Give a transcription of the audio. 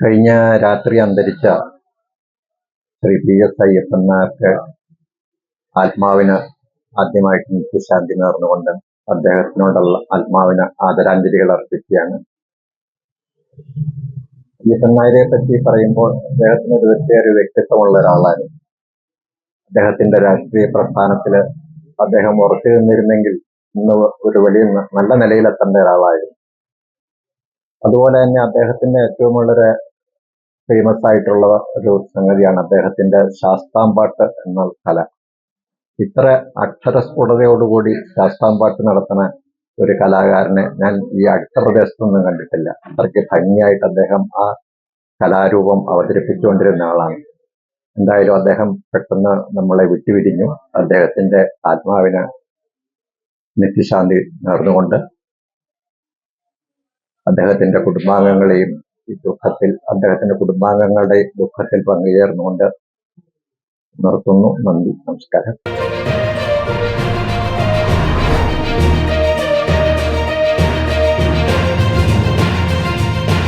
കഴിഞ്ഞ രാത്രി അന്തരിച്ച ശ്രീ പി എസ് അയ്യപ്പൻ നായർക്ക് ആത്മാവിന് ആദ്യമായിട്ട് നിത്യശാന്തി നേർന്നുകൊണ്ട് അദ്ദേഹത്തിനോടുള്ള ആത്മാവിന് ആദരാഞ്ജലികൾ അർപ്പിക്കുകയാണ്. അയ്യപ്പൻ നായരെ പറ്റി പറയുമ്പോൾ അദ്ദേഹത്തിന് ഒരു വ്യക്തിയൊരു വ്യക്തിത്വമുള്ള ഒരാളാണ്. അദ്ദേഹത്തിന്റെ രാഷ്ട്രീയ പ്രസ്ഥാനത്തിൽ അദ്ദേഹം ഉറച്ചു നിന്നിരുന്നെങ്കിൽ ഇന്ന് ഒരു വലിയ നല്ല നിലയിലെത്തേണ്ട ഒരാളായിരുന്നു. അതുപോലെ തന്നെ അദ്ദേഹത്തിന്റെ ഏറ്റവും വളരെ ഫേമസ് ആയിട്ടുള്ള ഒരു സംഗതിയാണ് അദ്ദേഹത്തിന്റെ ശാസ്താംപാട്ട് എന്ന കല. ഇത്ര അക്ഷരസ്ഫുടതയോടുകൂടി ശാസ്താംപാട്ട് നടത്തുന്ന ഒരു കലാകാരനെ ഞാൻ ഈ അടുത്ത പ്രദേശത്തൊന്നും കണ്ടിട്ടില്ല. അത്രയ്ക്ക് ഭംഗിയായിട്ട് അദ്ദേഹം ആ കലാരൂപം അവതരിപ്പിച്ചുകൊണ്ടിരുന്ന ആളാണ്. എന്തായാലും അദ്ദേഹം പെട്ടെന്ന് നമ്മളെ വിട്ടുപിരിഞ്ഞു. അദ്ദേഹത്തിന്റെ ആത്മാവിന് നിത്യശാന്തി നേർന്നുകൊണ്ട് അദ്ദേഹത്തിന്റെ കുടുംബാംഗങ്ങളെയും ഈ ദുഃഖത്തിൽ അദ്ദേഹത്തിന്റെ കുടുംബാംഗങ്ങളുടെ ദുഃഖത്തിൽ പങ്കുചേർന്നുകൊണ്ട് നിർത്തുന്നു. നന്ദി നമസ്കാരം.